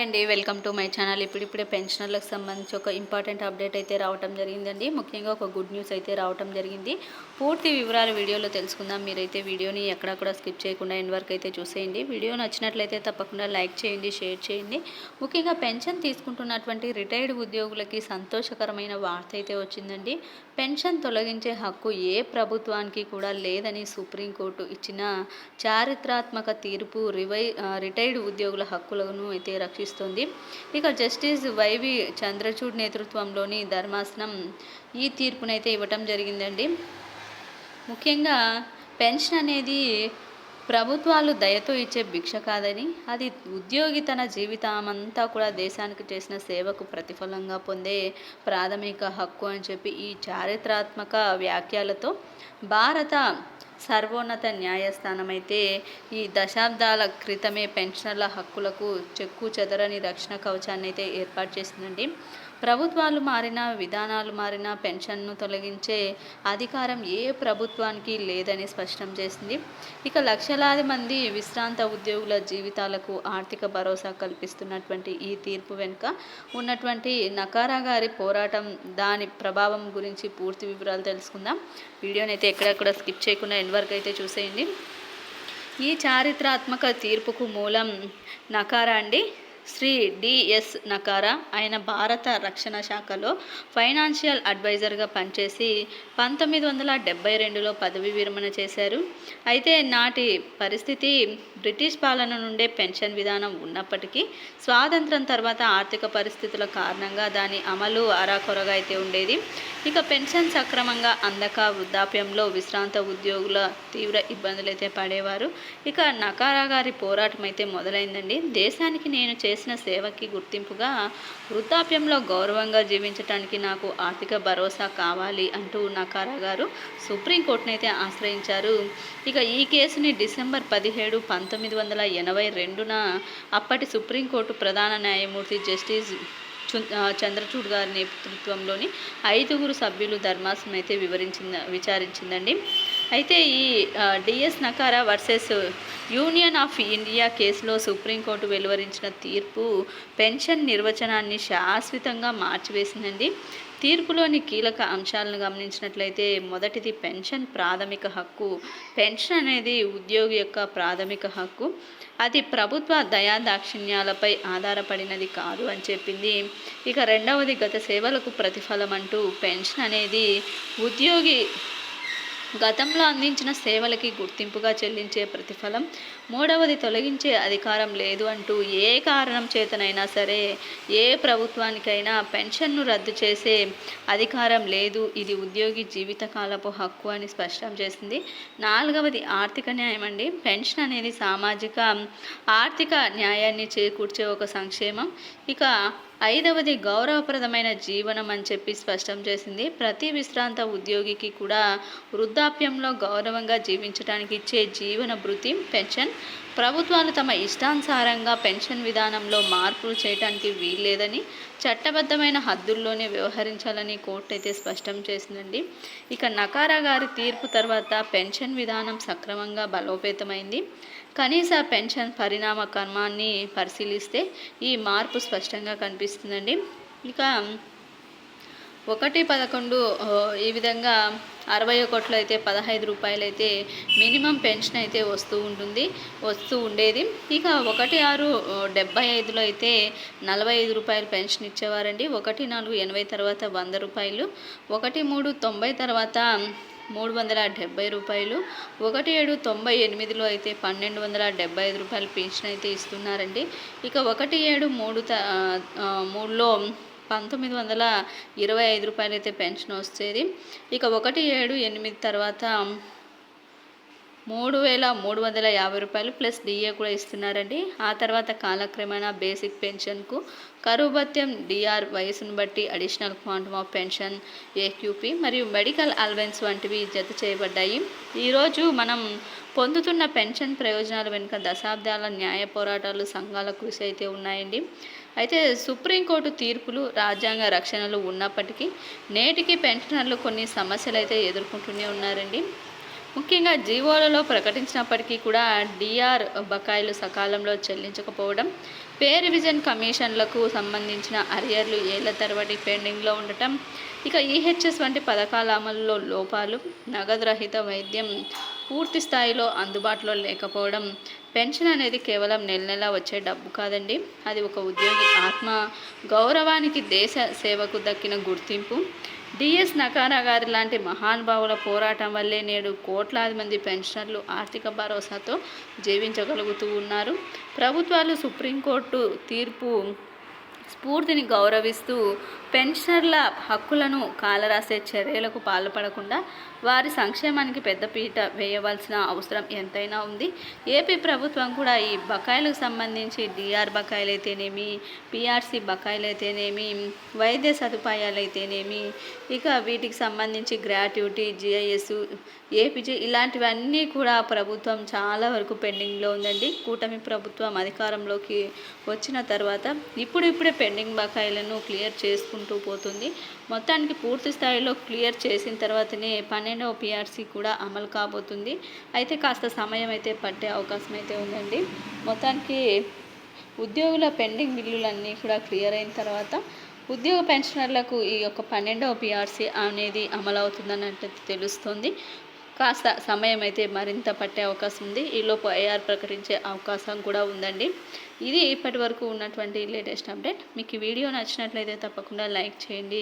అండి welcome to my channel. ఇప్పుడిప్పుడే పెన్షనర్లకు సంబంధించి ఒక ఇంపార్టెంట్ అప్డేట్ అయితే రావటం జరిగిందండి. ముఖ్యంగా ఒక గుడ్ న్యూస్ అయితే రావటం జరిగింది. పూర్తి వివరాలు వీడియోలో తెలుసుకుందాం. మీరైతే వీడియోని ఎక్కడా కూడా స్కిప్ చేయకుండా ఎండ్ వరకు అయితే చూసేయండి. వీడియో నచ్చినట్లయితే తప్పకుండా లైక్ చేయండి షేర్ చేయండి. ముఖ్యంగా పెన్షన్ తీసుకుంటున్నటువంటి రిటైర్డ్ ఉద్యోగులకి సంతోషకరమైన వార్త అయితే వచ్చిందండి. పెన్షన్ తొలగించే హక్కు ఏ ప్రభుత్వానికి కూడా లేదని సుప్రీంకోర్టు ఇచ్చిన చారిత్రాత్మక తీర్పు రివై రిటైర్డ్ ఉద్యోగుల హక్కులను అయితే రక్షిస్తుంది. ఇక జస్టిస్ వైవి చంద్రచూడ్ నేతృత్వంలోని ధర్మాసనం ఈ తీర్పునైతే ఇవ్వటం జరిగిందండి. ముఖ్యంగా పెన్షన్ అనేది ప్రభుత్వాలు దయతో ఇచ్చే భిక్ష కాదని అది ఉద్యోగి తన జీవితమంతా కూడా దేశానికి చేసిన సేవకు ప్రతిఫలంగా పొందే ప్రాథమిక హక్కు అని చెప్పి ఈ చారిత్రాత్మక వ్యాఖ్యలతో భారత సర్వోన్నత న్యాయస్థానమైతే ఈ దశాబ్దాల క్రితమే పెన్షనర్ల హక్కులకు చెక్కు చెదరని రక్షణ కవచాన్ని అయితే ఏర్పాటు చేసిందండి. ప్రభుత్వాలు మారిన విధానాలు మారిన పెన్షన్ను తొలగించే అధికారం ఏ ప్రభుత్వానికి లేదని స్పష్టం చేసింది. ఇక లక్షలాది మంది విశ్రాంత ఉద్యోగుల జీవితాలకు ఆర్థిక భరోసా కల్పిస్తున్నటువంటి ఈ తీర్పు వెనుక ఉన్నటువంటి నకారా గారి పోరాటం దాని ప్రభావం గురించి పూర్తి వివరాలు తెలుసుకుందాం. వీడియోని అయితే ఎక్కడెక్కడ స్కిప్ చేయకుండా ఎండ్ వరకు అయితే చూసేయండి. ఈ చారిత్రాత్మక తీర్పుకు మూలం నకారా అండి. శ్రీ డిఎస్ నకారా ఆయన భారత రక్షణ శాఖలో ఫైనాన్షియల్ అడ్వైజర్గా పనిచేసి పంతొమ్మిది వందల డెబ్బై రెండులో పదవి విరమణ చేశారు. అయితే నాటి పరిస్థితి బ్రిటిష్ పాలన నుండే పెన్షన్ విధానం ఉన్నప్పటికీ స్వాతంత్రం తర్వాత ఆర్థిక పరిస్థితుల కారణంగా దాని అమలు అరాకొరగా అయితే ఉండేది. ఇక పెన్షన్ సక్రమంగా అందక వృద్ధాప్యంలో విశ్రాంత ఉద్యోగుల తీవ్ర ఇబ్బందులు అయితే పడేవారు. ఇక నకారా గారి పోరాటం అయితే మొదలైందండి. దేశానికి నేను చేసిన సేవకి గుర్తింపుగా వృద్ధాప్యంలో గౌరవంగా జీవించటానికి నాకు ఆర్థిక భరోసా కావాలి అంటూ నకారా గారు సుప్రీంకోర్టునైతే ఆశ్రయించారు. ఇక ఈ కేసుని డిసెంబర్ పదిహేడు పంతొమ్మిది వందల ఎనభై రెండున అప్పటి సుప్రీంకోర్టు ప్రధాన న్యాయమూర్తి జస్టిస్ చు- చంద్రచూడ్ గారి నేతృత్వంలోని ఐదుగురు సభ్యులు ధర్మాసనం అయితే వివరించింద విచారించిందండి. అయితే ఈ DS Nakara versus union of India కేసులో సుప్రీంకోర్టు వెలువరించిన తీర్పు పెన్షన్ నిర్వచనాన్ని శాశ్వతంగా మార్చివేసిందండి. తీర్పులోని కీలక అంశాలను గమనించినట్లయితే మొదటిది పెన్షన్ ప్రాథమిక హక్కు. పెన్షన్ అనేది ఉద్యోగి యొక్క ప్రాథమిక హక్కు. అది ప్రభుత్వ దయా దాక్షిణ్యాలపై ఆధారపడినది కాదు అని చెప్పింది. ఇక రెండవది గత సేవలకు ప్రతిఫలం అంటూ పెన్షన్ అనేది ఉద్యోగి గతంలో అందించిన సేవలకి గుర్తింపుగా చెల్లించే ప్రతిఫలం మూడవది తొలగించే అధికారం లేదు అంటూ ఏ కారణం చేతనైనా సరే ఏ ప్రభుత్వానికైనా పెన్షన్ను రద్దు చేసే అధికారం లేదు. ఇది ఉద్యోగి జీవితకాలపు హక్కు అని స్పష్టం చేసింది. నాలుగవది ఆర్థిక న్యాయం అండి. పెన్షన్ అనేది సామాజిక ఆర్థిక న్యాయాన్ని చేకూర్చే ఒక సంక్షేమం. ఇక ఐదవది గౌరవప్రదమైన జీవనం అని చెప్పి స్పష్టం చేసింది. ప్రతి విశ్రాంత ఉద్యోగికి కూడా వృద్ధాప్యంలో గౌరవంగా జీవించడానికి ఇచ్చే జీవన భృతి పెన్షన్. ప్రభుత్వాలు తమ ఇష్టానుసారంగా పెన్షన్ విధానంలో మార్పులు చేయడానికి వీల్లేదని చట్టబద్ధమైన హద్దుల్లోనే వ్యవహరించాలని కోర్టు అయితే స్పష్టం చేసిందండి. ఇక నకారా గారి తీర్పు తర్వాత పెన్షన్ విధానం సక్రమంగా బలోపేతమైంది. కనీస పెన్షన్ పరిణామ క్రమాన్ని పరిశీలిస్తే ఈ మార్పు స్పష్టంగా కనిపిస్తుందండి. ఇక ఒకటి పదకొండు ఈ విధంగా అరవై ఒకటిలో అయితే పదహైదు రూపాయలు అయితే మినిమం పెన్షన్ అయితే వస్తూ ఉంటుంది వస్తూ ఉండేది. ఇక ఒకటి ఆరు డెబ్బై ఐదులో అయితే నలభై ఐదు రూపాయలు పెన్షన్ ఇచ్చేవారండి. ఒకటి నాలుగు ఎనభై తర్వాత వంద రూపాయలు ఒకటి మూడు తొంభై తర్వాత మూడు వందల డెబ్బై రూపాయలు. ఒకటి ఏడు తొంభై ఎనిమిదిలో అయితే పన్నెండు వందల డెబ్బై ఐదు రూపాయలు పెన్షన్ అయితే ఇస్తున్నారండి. ఇక ఒకటి ఏడు మూడు త మూడులో పంతొమ్మిది వందల ఇరవై ఐదు రూపాయలు అయితే పెన్షన్ వచ్చేది ఇక ఒకటి ఏడు ఎనిమిది తర్వాత మూడు వేల మూడు వందల యాభై రూపాయలు ప్లస్ డిఏ కూడా ఇస్తున్నారండి. ఆ తర్వాత కాలక్రమేణా బేసిక్ పెన్షన్కు కరువు భత్యం డిఆర్ వయసును బట్టి additional quantum of pension AQP మరియు మెడికల్ అలవెన్స్ వంటివి జత చేయబడ్డాయి. ఈరోజు మనం పొందుతున్న పెన్షన్ ప్రయోజనాల వెనుక దశాబ్దాల న్యాయ పోరాటాలు సంఘాల కృషి అయితే ఉన్నాయండి. అయితే సుప్రీంకోర్టు తీర్పులు రాజ్యాంగ రక్షణలు ఉన్నప్పటికీ నేటికి పెన్షనర్లు కొన్ని సమస్యలు అయితే ఎదుర్కొంటూనే ఉన్నారండి. ముఖ్యంగా జీవోలలో ప్రకటించినప్పటికీ కూడా డిఆర్ బకాయిలు సకాలంలో చెల్లించకపోవడం పే రివిజన్ కమిషన్లకు సంబంధించిన అరియర్లు ఏళ్ళ తరబడి పెండింగ్లో ఉండటం ఇక ఈహెచ్ఎస్ వంటి పథకాల అమలులో లోపాలు నగదు రహిత వైద్యం పూర్తి స్థాయిలో అందుబాటులో లేకపోవడం పెన్షన్ అనేది కేవలం నెల నెల వచ్చే డబ్బు కాదండి. అది ఒక ఉద్యోగి ఆత్మ గౌరవానికి దేశ సేవకు దక్కిన గుర్తింపు. డిఎస్ నకారా గారి లాంటి మహానుభావుల పోరాటం వల్లే నేడు కోట్లాది మంది పెన్షనర్లు ఆర్థిక భరోసాతో జీవించగలుగుతూ ఉన్నారు. ప్రభుత్వాలు సుప్రీంకోర్టు తీర్పు స్ఫూర్తిని గౌరవిస్తూ పెన్షనర్ల హక్కులను కాలరాసే చర్యలకు పాల్పడకుండా వారి సంక్షేమానికి పెద్దపీట వేయవలసిన అవసరం ఎంతైనా ఉంది. ఏపీ ప్రభుత్వం కూడా ఈ బకాయిలకు సంబంధించి డిఆర్ బకాయిలు అయితేనేమి పిఆర్సి బకాయిలు అయితేనేమి వైద్య సదుపాయాలు అయితేనేమి ఇక వీటికి సంబంధించి గ్రాట్యుటీ జిఐఎస్ ఏపీజీ ఇలాంటివన్నీ కూడా ప్రభుత్వం చాలా వరకు పెండింగ్లో ఉందండి. కూటమి ప్రభుత్వం అధికారంలోకి వచ్చిన తర్వాత ఇప్పుడు ఇప్పుడే పెండింగ్ బకాయిలను క్లియర్ చేసుకుంటూ పోతుంది. మొత్తానికి పూర్తి స్థాయిలో క్లియర్ చేసిన తర్వాతనే పని పన్నెండవ పిఆర్సీ కూడా అమలు కాబోతుంది. అయితే కాస్త సమయం అయితే పట్టే అవకాశం అయితే ఉందండి. మొత్తానికి ఉద్యోగుల పెండింగ్ బిల్లులన్నీ కూడా క్లియర్ అయిన తర్వాత ఉద్యోగ పెన్షనర్లకు ఈ యొక్క పన్నెండవ పిఆర్సీ అనేది అమలవుతుందన్నట్టు తెలుస్తుంది. కాస్త సమయం అయితే మరింత పట్టే అవకాశం ఉంది. ఈలోపు ఐఆర్ ప్రకటించే అవకాశం కూడా ఉందండి. ఇది ఇప్పటి వరకు ఉన్నటువంటి లేటెస్ట్ అప్డేట్. మీకు ఈ వీడియో నచ్చినట్లయితే తప్పకుండా లైక్ చేయండి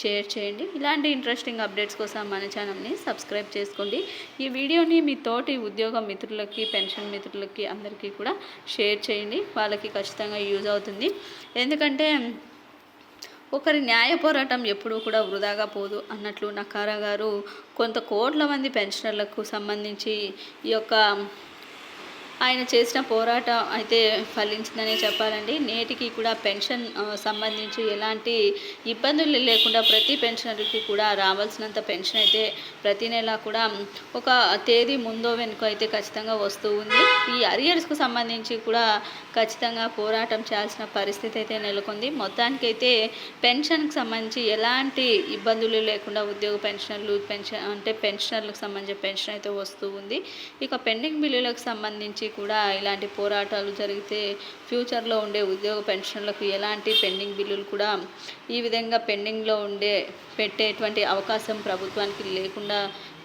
షేర్ చేయండి. ఇలాంటి ఇంట్రెస్టింగ్ అప్డేట్స్ కోసం మన ఛానల్ని సబ్స్క్రైబ్ చేసుకోండి. ఈ వీడియోని మీ తోటి ఉద్యోగ మిత్రులకి పెన్షన్ మిత్రులకి అందరికీ కూడా షేర్ చేయండి. వాళ్ళకి ఖచ్చితంగా యూజ్ అవుతుంది. ఎందుకంటే ఒకరి న్యాయ పోరాటం ఎప్పుడూ కూడా వృధాగా పోదు. అన్నట్లు నకారా గారు కొంత కోట్ల మంది పెన్షనర్లకు సంబంధించి ఈ యొక్క ఆయన చేసిన పోరాటం అయితే ఫలించిందనే చెప్పాలండి. నేటికి కూడా పెన్షన్ సంబంధించి ఎలాంటి ఇబ్బందులు లేకుండా ప్రతి పెన్షనర్కి కూడా రావాల్సినంత పెన్షన్ అయితే ప్రతి నెల కూడా ఒక తేదీ ముందో వెనుక అయితే ఖచ్చితంగా వస్తూ ఉంది. ఈ అరియర్స్కు సంబంధించి కూడా ఖచ్చితంగా పోరాటం చేయాల్సిన పరిస్థితి అయితే నెలకొంది. మొత్తానికైతే పెన్షన్కి సంబంధించి ఎలాంటి ఇబ్బందులు లేకుండా ఉద్యోగ పెన్షనర్లు పెన్షన్ అంటే పెన్షనర్లకు సంబంధించిన పెన్షన్ అయితే వస్తూ ఉంది. ఇక పెండింగ్ బిల్లులకు సంబంధించి కూడా ఇలాంటి పోరాటాలు జరిగితే ఫ్యూచర్లో ఉండే ఉద్యోగ పెన్షన్లకు ఎలాంటి పెండింగ్ బిల్లులు కూడా ఈ విధంగా పెండింగ్లో ఉండే పెట్టేటువంటి అవకాశం ప్రభుత్వానికి లేకుండా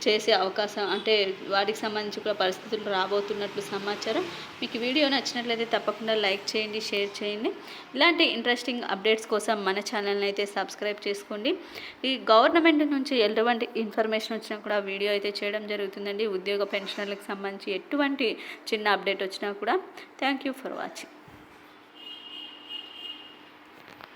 చేసే అవకాశం అంటే వాటికి సంబంధించి కూడా పరిస్థితులు రాబోతున్నట్లు సమాచారం. మీకు వీడియో నచ్చినట్లయితే తప్పకుండా లైక్ చేయండి షేర్ చేయండి. ఇలాంటి ఇంట్రెస్టింగ్ అప్డేట్స్ కోసం మన ఛానల్ని అయితే సబ్స్క్రైబ్ చేసుకోండి. ఈ గవర్నమెంట్ నుంచి ఎటువంటి ఇన్ఫర్మేషన్ వచ్చినా కూడా వీడియో అయితే చేయడం జరుగుతుందండి. ఉద్యోగ పెన్షనర్లకు సంబంధించి ఎటువంటి చిన్న అప్డేట్ వచ్చినా కూడా. Thank you for watching.